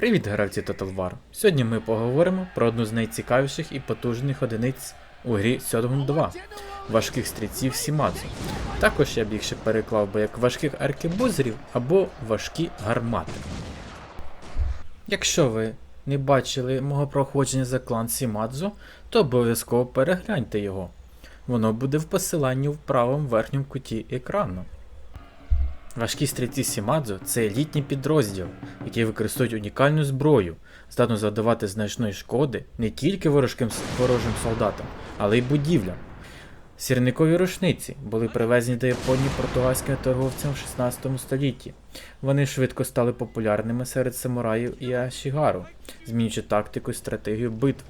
Привіт, гравці Total War! Сьогодні ми поговоримо про одну з найцікавіших і потужних одиниць у грі Сьодгун 2 важких стрільців Сімадзу. Також я б їх ще переклав би як важких аркебузерів або важкі гармати. Якщо ви не бачили мого проходження за клан Сімадзу, то обов'язково перегляньте його. Воно буде в посиланні в правому верхньому куті екрану. Важкі стрільці Сімадзу це елітні підрозділ, які використовують унікальну зброю, здатну завдавати значної шкоди не тільки ворожким ворожим солдатам, але й будівлям. Сірникові рушниці були привезені до Японії португальськими торговцями в 16 столітті. Вони швидко стали популярними серед самураїв і ашігару, змінюючи тактику і стратегію битв.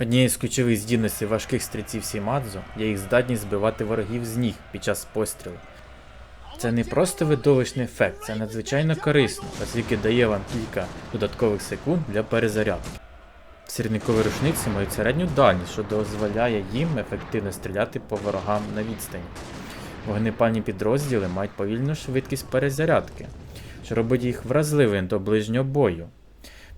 Однією з ключових здібностей важких стрільців Сімадзу є їх здатність збивати ворогів з ніг під час пострілу. Це не просто видовищний ефект, це надзвичайно корисно, оскільки дає вам кілька додаткових секунд для перезарядки. Сірникові рушниці мають середню дальність, що дозволяє їм ефективно стріляти по ворогам на відстані. Вогнепальні підрозділи мають повільну швидкість перезарядки, що робить їх вразливими до ближнього бою.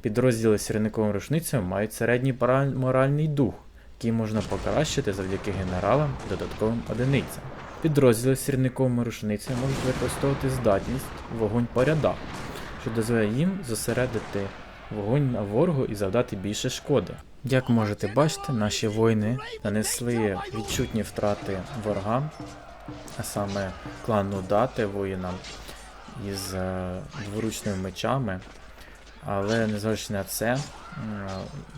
Підрозділи з сірниковими рушницями мають середній моральний дух, який можна покращити завдяки генералам додатковим одиницям. Підрозділи з сірниковими рушницями можуть використовувати здатність вогонь по рядах, що дозволяє їм зосередити вогонь на ворогу і завдати більше шкоди. Як можете бачити, наші воїни нанесли відчутні втрати ворогам, а саме клану Дати воїнам із е, дворучними мечами. Але незважаючи на це,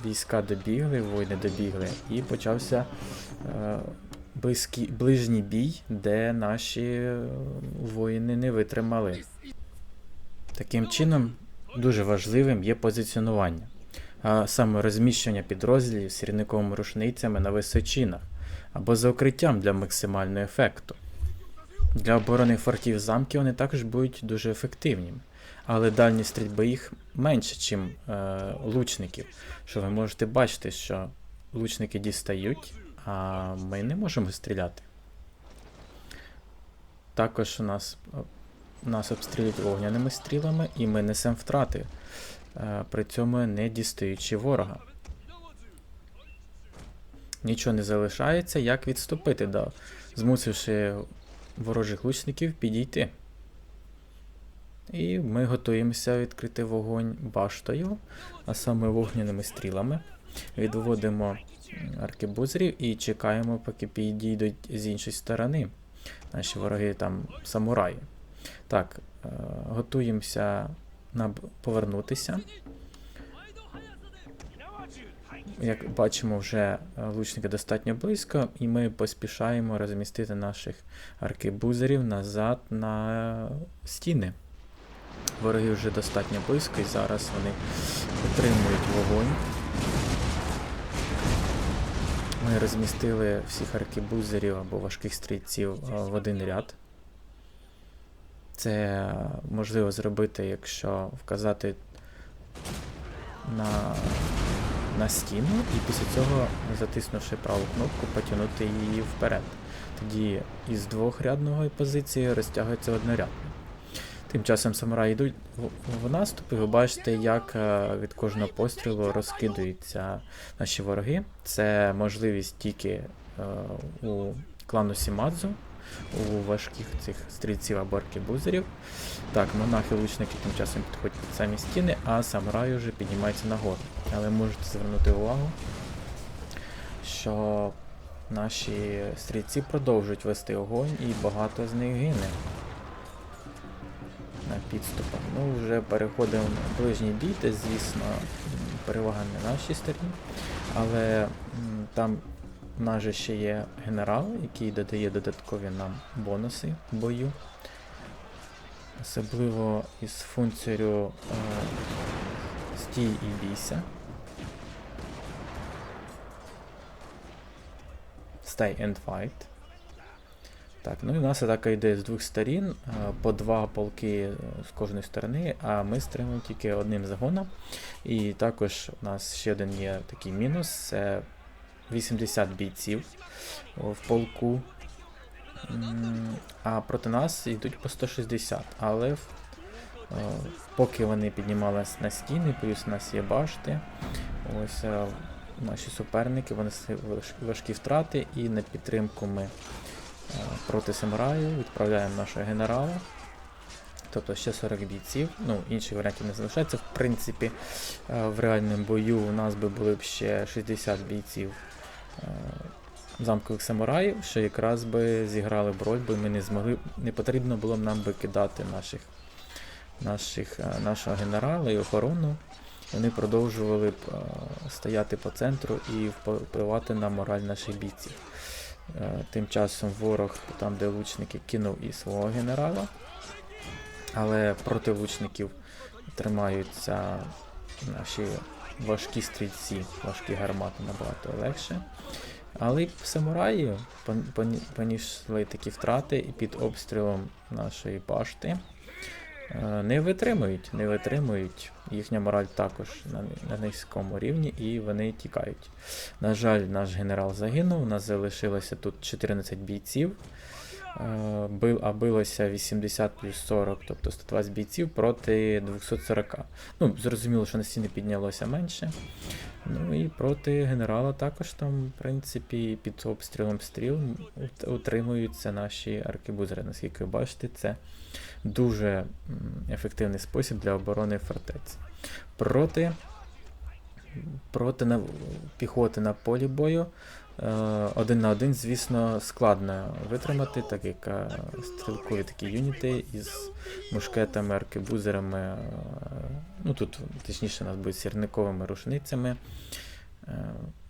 війська добігли, воїни добігли, і почався е, близький, ближній бій, де наші е, воїни не витримали. Таким чином, дуже важливим є позиціонування, а саме розміщення підрозділів сірниковими рушницями на височинах або за укриттям для максимального ефекту. Для оборони фортів замків вони також будуть дуже ефективними, але дальність стрільби їх менше, ніж е, лучників. Що ви можете бачити, що лучники дістають, а ми не можемо стріляти. Також у нас, нас обстрілюють вогняними стрілами, і ми несемо втрати, е, при цьому не дістаючи ворога. Нічого не залишається, як відступити, да, змусивши ворожих лучників підійти. І ми готуємося відкрити вогонь баштою, а саме вогняними стрілами. Відводимо аркебузерів і чекаємо, поки підійдуть з іншої сторони. Наші вороги там самураї. Так, е, готуємося на повернутися. Як бачимо, вже е, лучники достатньо близько, і ми поспішаємо розмістити наших аркебузерів назад на стіни. Вороги вже достатньо близько, і зараз вони отримують вогонь. Ми розмістили всіх аркебузерів або важких стрільців е, в один ряд. Це можливо зробити, якщо вказати на, на стіну, і після цього, затиснувши праву кнопку, потягнути її вперед. Тоді із двохрядної позиції розтягується однорядно. Тим часом самураї йдуть в- наступ, і ви бачите, як е, від кожного пострілу розкидуються наші вороги. Це можливість тільки е, у клану Сімадзу, у важких цих стрільців або аркебузерів. Так, монахи лучники тим часом підходять під самі стіни, а самураї вже піднімаються нагору. Але можете звернути увагу, що наші стрільці продовжують вести огонь і багато з них гине на підступах. Ну, вже переходимо в ближній бій, де, звісно, перевага не нашій стороні. Але там в нас же ще є генерал, який додає додаткові нам бонуси в бою. Особливо із функцією е, стій і бійся. Stay and fight. Так, ну і у нас атака йде з двох сторін, е, по два полки е, з кожної сторони, а ми стримуємо тільки одним загоном. І також у нас ще один є такий мінус: це 80 бійців в полку. А проти нас йдуть по 160, але Поки вони піднімалися на стіни, плюс у нас є башти. Ось е, наші суперники, вони важкі втрати, і на підтримку ми е, проти самураю відправляємо нашого генерала. Тобто ще 40 бійців. Ну, інших варіантів не залишається. В принципі, е, в реальному бою у нас би були б ще 60 бійців е, замкових самураїв, що якраз би зіграли б роль, бо ми не змогли, не потрібно було б нам би кидати наших, наших, е, нашого генерала і охорону. Вони продовжували б е, стояти по центру і впливати на мораль наших бійців. Е, Тим часом ворог, там де лучники, кинув і свого генерала, але проти лучників тримаються наші важкі стрільці, важкі гармати набагато легше. Але й самураї пон- поні- понесли такі втрати і під обстрілом нашої башти е, не витримують, не витримують. Їхня мораль також на, на низькому рівні і вони тікають. На жаль, наш генерал загинув, у нас залишилося тут 14 бійців. Е, а билося 80 плюс 40, тобто 120 бійців проти 240. Ну, зрозуміло, що на стіни піднялося менше. Ну і проти генерала також там, в принципі, під обстрілом стріл утримуються наші аркебузери. Наскільки ви бачите, це дуже ефективний спосіб для оборони фортеці. Проти, проти на, піхоти на полі бою один на один, звісно, складно витримати, так як е, стрілкові такі юніти із мушкетами, аркебузерами, е, ну тут точніше у нас будуть сірниковими рушницями, е,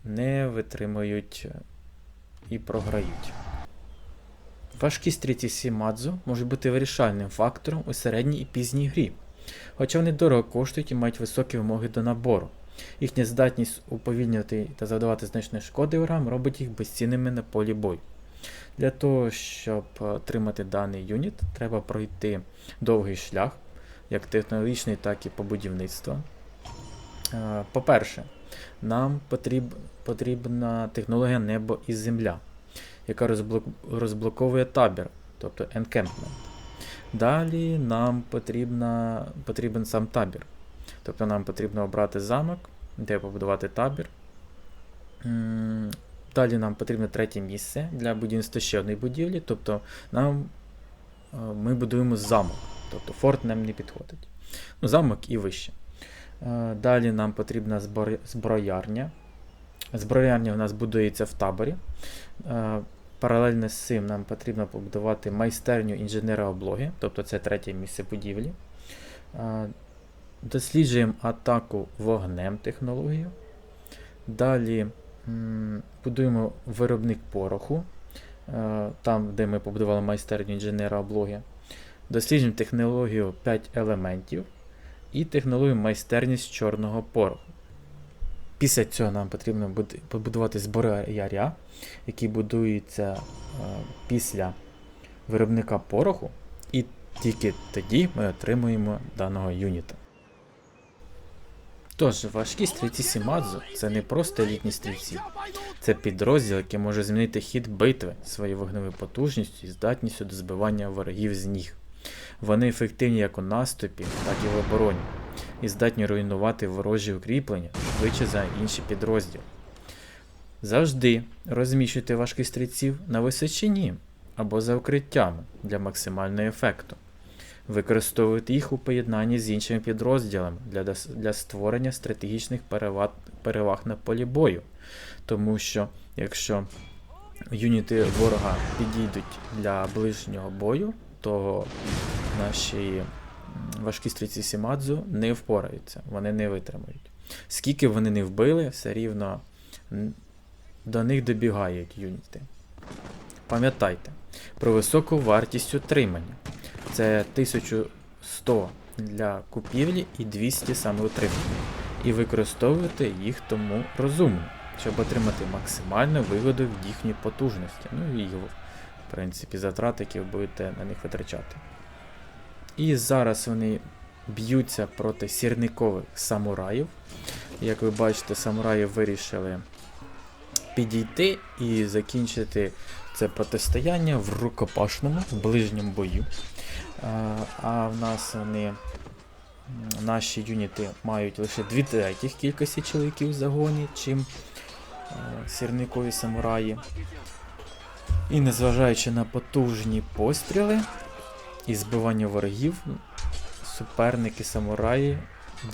не витримують і програють. Важкі стріті Сімадзу можуть бути вирішальним фактором у середній і пізній грі, хоча вони дорого коштують і мають високі вимоги до набору. Їхня здатність уповільнювати та завдавати значної шкоди ворогам робить їх безцінними на полі бою. Для того, щоб отримати даний юніт, треба пройти довгий шлях, як технологічний, так і по будівництву. Е, По-перше, нам потріб, потрібна технологія небо і земля, яка розблок, розблоковує табір, тобто encampment. Далі нам потрібна, потрібен сам табір. Тобто нам потрібно обрати замок, де побудувати табір. Далі нам потрібно третє місце для будівництва ще одної будівлі. Тобто нам, е, ми будуємо замок. Тобто форт нам не підходить. Ну, замок і вище. Е, Далі нам потрібна зброярня. Зброярня у нас будується в таборі. Е, Паралельно з цим нам потрібно побудувати майстерню інженера облоги, тобто це третє місце будівлі. Досліджуємо атаку вогнем технологію. Далі будуємо виробник пороху, е, там, де ми побудували майстерню інженера облоги. Досліджуємо технологію 5 елементів і технологію майстерність чорного пороху. Після цього нам потрібно буде побудувати зброяря, який будується е, після виробника пороху, і тільки тоді ми отримуємо даного юніта. Тож, важкі стрільці Сімадзу це не просто елітні стрільці, це підрозділ, який може змінити хід битви своєю вогневою потужністю і здатністю до збивання ворогів з ніг. Вони ефективні як у наступі, так і в обороні, і здатні руйнувати ворожі укріплення швидше за інші підрозділи. Завжди розміщуйте важких стрільців на височині або за укриттями для максимального ефекту. Використовуйте їх у поєднанні з іншими підрозділами для, для створення стратегічних переваг, переваг на полі бою. Тому що якщо юніти ворога підійдуть для ближнього бою, то наші важкі стрільці Сімадзу не впораються, вони не витримають. Скільки вони не вбили, все рівно до них добігають юніти. Пам'ятайте про високу вартість утримання. Це 1100 для купівлі і 200 саме утримання. І використовувати їх тому розумно, щоб отримати максимальну вигоду в їхній потужності. Ну і в принципі затрати, які ви будете на них витрачати. І зараз вони б'ються проти сірникових самураїв. Як ви бачите, самураї вирішили підійти і закінчити це протистояння в рукопашному, в ближньому бою. А, в нас вони наші юніти мають лише дві третіх кількості чоловіків в загоні, чим сірникові самураї. І незважаючи на потужні постріли і збивання ворогів, суперники самураї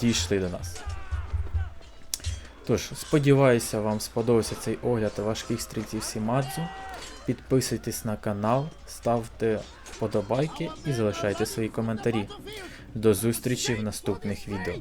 дійшли до нас. Тож, сподіваюся, вам сподобався цей огляд важких стрільців Сімадзу. Підписуйтесь на канал, ставте вподобайки і залишайте свої коментарі. До зустрічі в наступних відео.